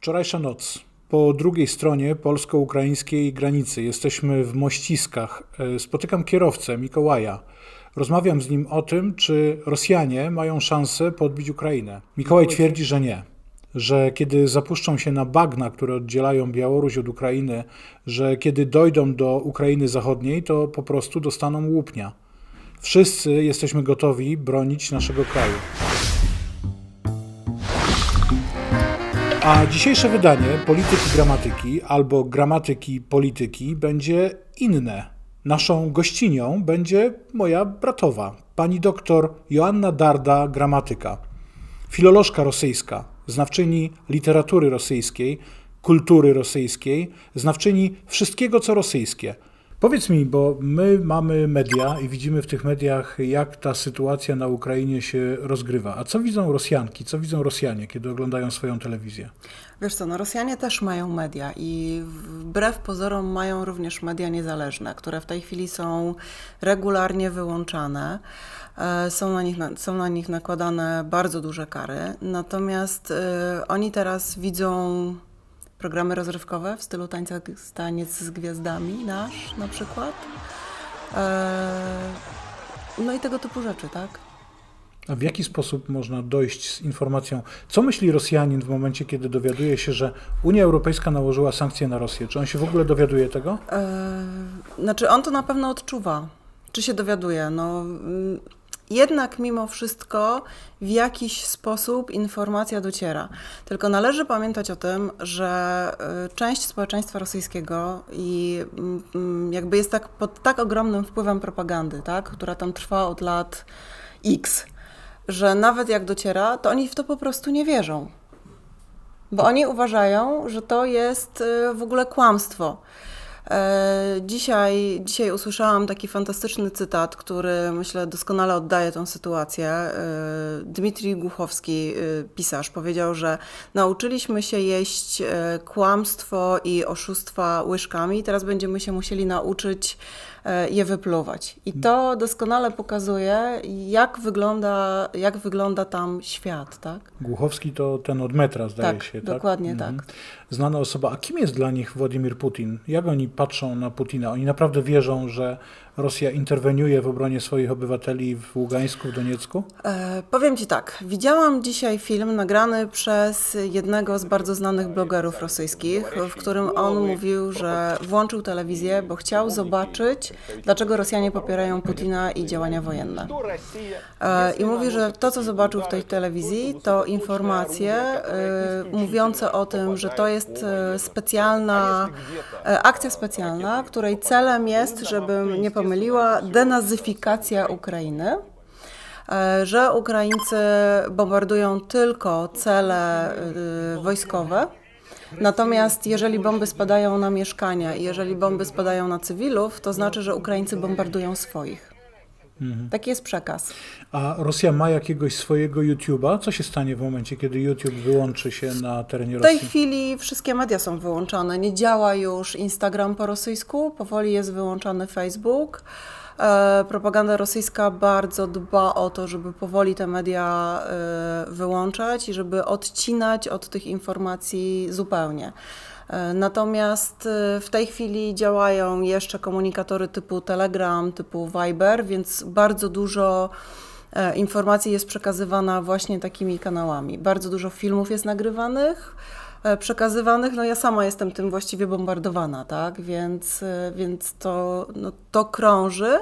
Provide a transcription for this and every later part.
Wczorajsza noc. Po drugiej stronie polsko-ukraińskiej granicy jesteśmy w Mościskach. E, Spotykam kierowcę Mikołaja. Rozmawiam z nim o tym, czy Rosjanie mają szansę podbić Ukrainę. Mikołaj twierdzi, że nie. Że kiedy zapuszczą się na bagna, które oddzielają Białoruś od Ukrainy, że kiedy dojdą do Ukrainy Zachodniej, to po prostu dostaną łupnia. Wszyscy jesteśmy gotowi bronić naszego kraju. A dzisiejsze wydanie Polityki Gramatyki albo Gramatyki Polityki będzie inne. Naszą gościnią będzie moja bratowa, pani doktor Joanna Darda, gramatyka, filolożka rosyjska, znawczyni literatury rosyjskiej, kultury rosyjskiej, znawczyni wszystkiego co rosyjskie. Powiedz mi, bo my mamy media i widzimy w tych mediach, jak ta sytuacja na Ukrainie się rozgrywa. A co widzą Rosjanki, co widzą Rosjanie, kiedy oglądają swoją telewizję? Wiesz co, no Rosjanie też mają media i wbrew pozorom mają również media niezależne, które w tej chwili są regularnie wyłączane. E, są na, nich, są na nich nakładane bardzo duże kary, natomiast y, oni teraz widzą programy rozrywkowe w stylu tańca taniec z gwiazdami nasz na przykład. E, no i tego typu rzeczy, tak? A w jaki sposób można dojść z informacją, co myśli Rosjanin w momencie, kiedy dowiaduje się, że Unia Europejska nałożyła sankcje na Rosję? Czy on się w ogóle dowiaduje tego? E, znaczy, on to na pewno odczuwa. Czy się dowiaduje? No, mm, jednak mimo wszystko w jakiś sposób informacja dociera. Tylko należy pamiętać o tym, że y, część społeczeństwa rosyjskiego i mm, jakby jest tak pod tak ogromnym wpływem propagandy, tak, która tam trwa od lat X, że nawet jak dociera, to oni w to po prostu nie wierzą. Bo oni uważają, że to jest y, w ogóle kłamstwo. E, dzisiaj, dzisiaj usłyszałam taki fantastyczny cytat, który myślę doskonale oddaje tą sytuację. E, Dmitrij Głuchowski, e, pisarz, powiedział, że nauczyliśmy się jeść kłamstwo i oszustwa łyżkami, teraz będziemy się musieli nauczyć je wypluwać. I to doskonale pokazuje, jak wygląda, jak wygląda tam świat, tak? Głuchowski to ten od metra, zdaje tak, się, tak? Dokładnie mhm. tak. Znana osoba. A kim jest dla nich Władimir Putin? Jak oni patrzą na Putina? Oni naprawdę wierzą, że Rosja interweniuje w obronie swoich obywateli w Ługańsku, w Doniecku? E, powiem Ci tak. Widziałam dzisiaj film nagrany przez jednego z bardzo znanych blogerów rosyjskich, w którym on mówił, że włączył telewizję, bo chciał zobaczyć, dlaczego Rosjanie popierają Putina i działania wojenne. E, I mówi, że to, co zobaczył w tej telewizji, to informacje e, mówiące o tym, że to jest e, specjalna e, akcja specjalna, której celem jest, żeby nie pomylić pomyliła, denazyfikacja Ukrainy e, że Ukraińcy bombardują tylko cele y, wojskowe. Natomiast jeżeli bomby spadają na mieszkania i jeżeli bomby spadają na cywilów, to znaczy, że Ukraińcy bombardują swoich. Mhm. Taki jest przekaz. A Rosja ma jakiegoś swojego YouTube'a? Co się stanie w momencie, kiedy YouTube wyłączy się na terenie Rosji? W tej chwili wszystkie media są wyłączone. Nie działa już Instagram po rosyjsku, powoli jest wyłączony Facebook. E, propaganda rosyjska bardzo dba o to, żeby powoli te media e, wyłączać i żeby odcinać od tych informacji zupełnie. Natomiast e, w tej chwili działają jeszcze komunikatory typu Telegram, typu Viber, więc bardzo dużo e, informacji jest przekazywana właśnie takimi kanałami. Bardzo dużo filmów jest nagrywanych, przekazywanych. No ja sama jestem tym właściwie bombardowana, tak? Więc, więc to, no, to krąży.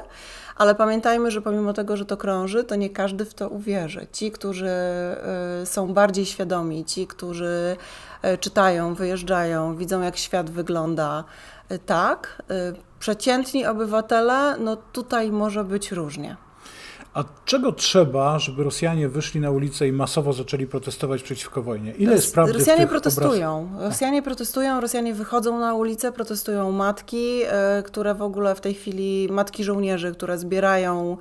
Ale pamiętajmy, że pomimo tego, że to krąży, to nie każdy w to uwierzy. Ci, którzy są bardziej świadomi, ci, którzy E, czytają, wyjeżdżają, widzą jak świat wygląda. E, tak, e, przeciętni obywatele, no tutaj może być różnie. A czego trzeba, żeby Rosjanie wyszli na ulicę i masowo zaczęli protestować przeciwko wojnie? Ile jest prawdy Rosjanie protestują. Obraz... Rosjanie protestują, Rosjanie wychodzą na ulicę, protestują matki, które w ogóle w tej chwili, matki żołnierzy, które zbierają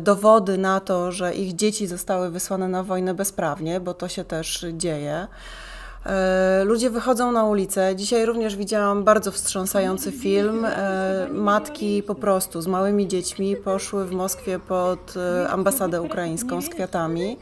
dowody na to, że ich dzieci zostały wysłane na wojnę bezprawnie, bo to się też dzieje. E, ludzie wychodzą na ulicę. Dzisiaj również widziałam bardzo wstrząsający film. E, matki po prostu z małymi dziećmi poszły w Moskwie pod e, ambasadę ukraińską z kwiatami.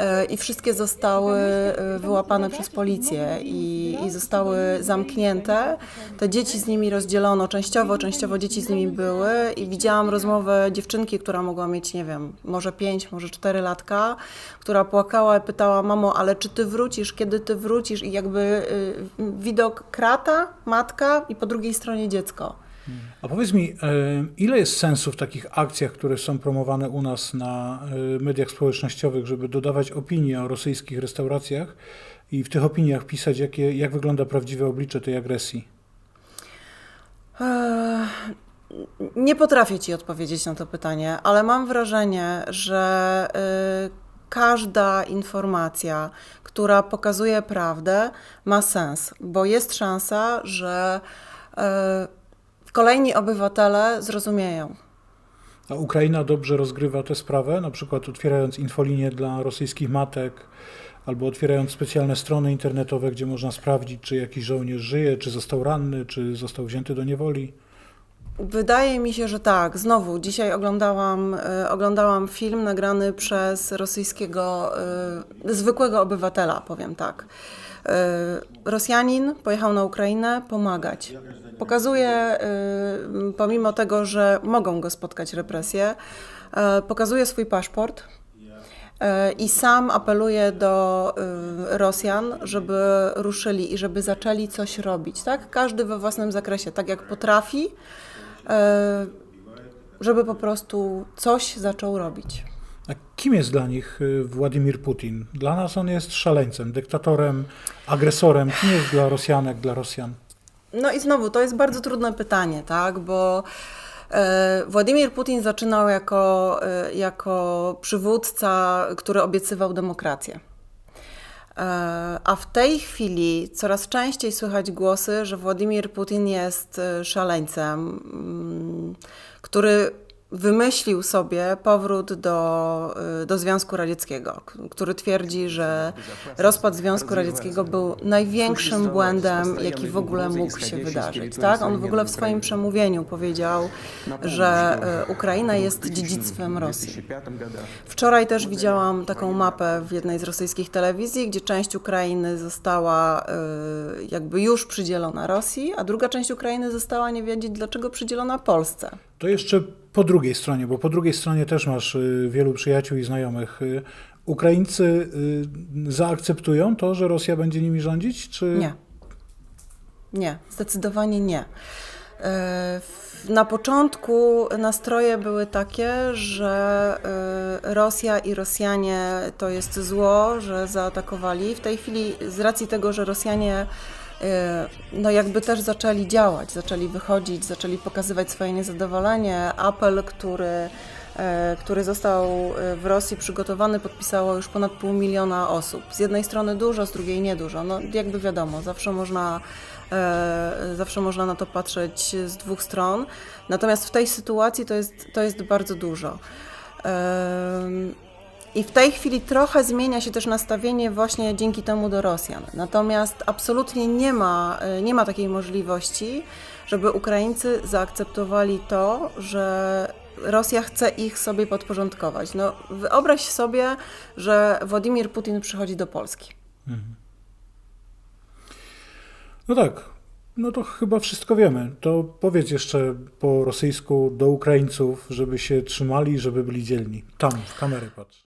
E, i wszystkie zostały e, wyłapane przez policję i, i zostały zamknięte. Te dzieci z nimi rozdzielono częściowo, częściowo dzieci z nimi były i widziałam rozmowę dziewczynki, która mogła mieć, nie wiem, może 5, może 4 latka, która płakała i pytała, mamo, ale czy ty wrócisz, kiedy ty wrócisz? I jakby y, widok krata, matka i po drugiej stronie dziecko. A powiedz mi, e, ile jest sensu w takich akcjach, które są promowane u nas na e, mediach społecznościowych, żeby dodawać opinie o rosyjskich restauracjach i w tych opiniach pisać, jakie, jak wygląda prawdziwe oblicze tej agresji? Eee, Nie potrafię Ci odpowiedzieć na to pytanie, ale mam wrażenie, że każda informacja, która pokazuje prawdę, ma sens, bo jest szansa, że kolejni obywatele zrozumieją. A Ukraina dobrze rozgrywa tę sprawę, na przykład otwierając infolinię dla rosyjskich matek, albo otwierając specjalne strony internetowe, gdzie można sprawdzić, czy jakiś żołnierz żyje, czy został ranny, czy został wzięty do niewoli. Wydaje mi się, że tak. Znowu, dzisiaj oglądałam, y, oglądałam film nagrany przez rosyjskiego y, zwykłego obywatela, powiem tak. Y, Rosjanin pojechał na Ukrainę pomagać. Pokazuje, y, pomimo tego, że mogą go spotkać represje, y, pokazuje swój paszport, i sam apeluje do Rosjan, żeby ruszyli i żeby zaczęli coś robić, tak? Każdy we własnym zakresie, tak jak potrafi, żeby po prostu coś zaczął robić. A kim jest dla nich y, Władimir Putin? Dla nas on jest szaleńcem, dyktatorem, agresorem. Kim jest dla Rosjanek, dla Rosjan? No i znowu, to jest bardzo trudne pytanie, tak? Bo e, Władimir Putin zaczynał jako, e, jako przywódca, który obiecywał demokrację. E, A w tej chwili coraz częściej słychać głosy, że Władimir Putin jest szaleńcem, mm, który wymyślił sobie powrót do, e, do Związku Radzieckiego, który twierdzi, że rozpad Związku Radzieckiego był największym błędem, jaki w ogóle mógł się wydarzyć. Tak? On w ogóle w swoim przemówieniu powiedział, że e, Ukraina jest dziedzictwem Rosji. Wczoraj też widziałam taką mapę w jednej z rosyjskich telewizji, gdzie część Ukrainy została y, jakby już przydzielona Rosji, a druga część Ukrainy została, nie wiedzieć dlaczego, przydzielona Polsce. To jeszcze po drugiej stronie, bo po drugiej stronie też masz y, wielu przyjaciół i znajomych. Y, Ukraińcy y, zaakceptują to, że Rosja będzie nimi rządzić, czy Nie. Nie, zdecydowanie nie. E, Na początku nastroje były takie, że e, Rosja i Rosjanie to jest zło, że zaatakowali. W tej chwili, z racji tego, że Rosjanie no jakby też zaczęli działać, zaczęli wychodzić, zaczęli pokazywać swoje niezadowolenie. Apel, który, e, który został e, w Rosji przygotowany, podpisało już ponad pół miliona osób. Z jednej strony dużo, z drugiej niedużo. No jakby wiadomo, zawsze można Zawsze można na to patrzeć z dwóch stron. Natomiast w tej sytuacji to jest, to jest bardzo dużo. I w tej chwili trochę zmienia się też nastawienie właśnie dzięki temu do Rosjan. Natomiast absolutnie nie ma, e, nie ma takiej możliwości, żeby Ukraińcy zaakceptowali to, że Rosja chce ich sobie podporządkować. No, wyobraź sobie, że Władimir Putin przychodzi do Polski. No tak, no to chyba wszystko wiemy. To powiedz jeszcze po rosyjsku do Ukraińców, żeby się trzymali, żeby byli dzielni. Tam, w kamerę patrz.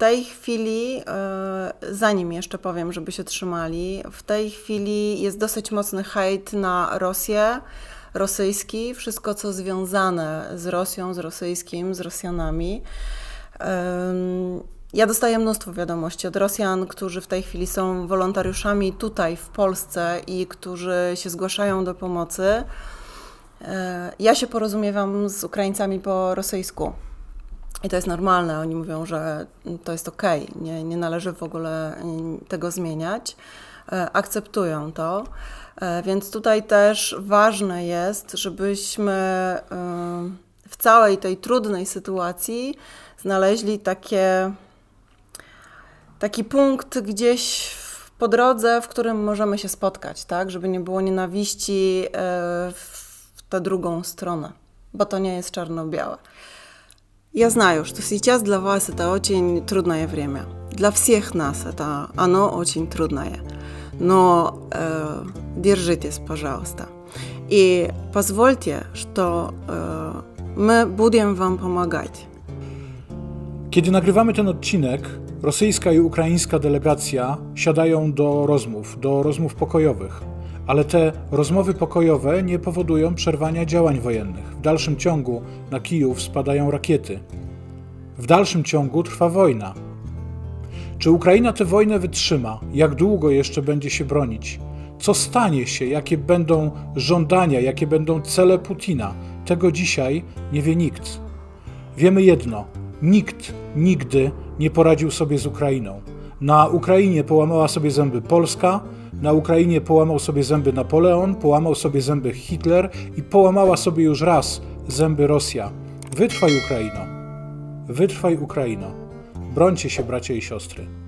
Tej chwili, e, zanim jeszcze powiem, żeby się trzymali, w tej chwili jest dosyć mocny hejt na Rosję, rosyjski, wszystko co związane z Rosją, z rosyjskim, z Rosjanami. Ja dostaję mnóstwo wiadomości od Rosjan, którzy w tej chwili są wolontariuszami tutaj w Polsce i którzy się zgłaszają do pomocy. E, Ja się porozumiewam z Ukraińcami po rosyjsku. I to jest normalne. Oni mówią, że to jest okej, nie, nie należy w ogóle mm, tego zmieniać. E, Akceptują to. E, Więc tutaj też ważne jest, żebyśmy e, w całej tej trudnej sytuacji znaleźli takie, taki punkt gdzieś po drodze, w którym możemy się spotkać, tak? Żeby nie było nienawiści w tę drugą stronę, bo to nie jest czarno-białe. Я знаю, что сейчас для вас это очень трудное время. для всех нас это оно очень трудное. Но э, держитесь, пожалуйста. И позвольте, что э, мы будем вам помогать. Kiedy nagrywamy ten odcinek, rosyjska i ukraińska delegacja siadają do rozmów, do rozmów pokojowych. Ale te rozmowy pokojowe nie powodują przerwania działań wojennych. W dalszym ciągu na Kijów spadają rakiety. W dalszym ciągu trwa wojna. Czy Ukraina tę wojnę wytrzyma? Jak długo jeszcze będzie się bronić? Co stanie się? Jakie będą żądania? Jakie będą cele Putina? Tego dzisiaj nie wie nikt. Wiemy jedno: nikt nigdy nie poradził sobie z Ukrainą. Na Ukrainie połamała sobie zęby Polska, na Ukrainie połamał sobie zęby Napoleon, połamał sobie zęby Hitler i połamała sobie już raz zęby Rosja. Wytrwaj Ukraino. Wytrwaj Ukraino. Brońcie się, bracia i siostry.